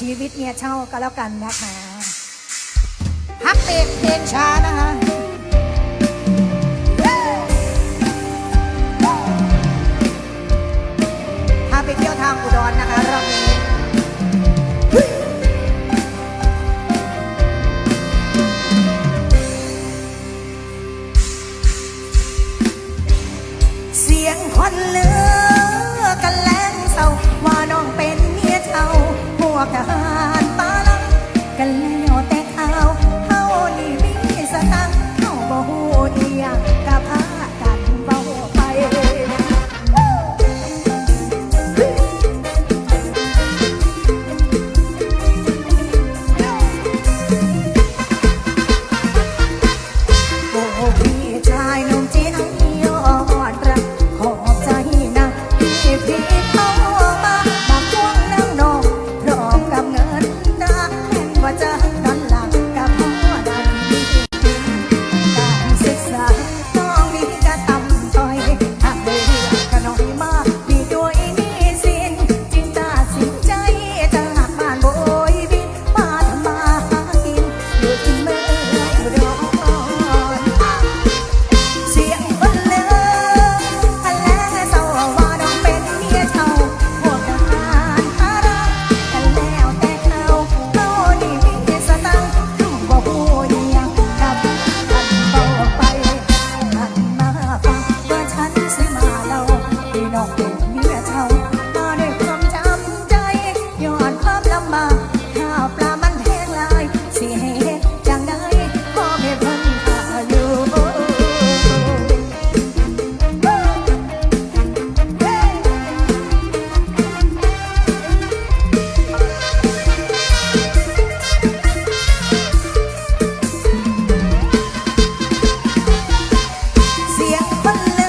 ชีวิตเนี่ยเช่าก็แล้วกันนะคะฮักเบรกเพลงชานะคะพาไปเที่ยวทางอุดรนะคะรอบนี้เสียงคนเลือ น้องเป็นเมียเท่ามาด้วยความจำใจย้อนความลำบากข้าวปลามันแหงลายสิให้จังได้พ่อม่พิ่นพาลูเสียงคน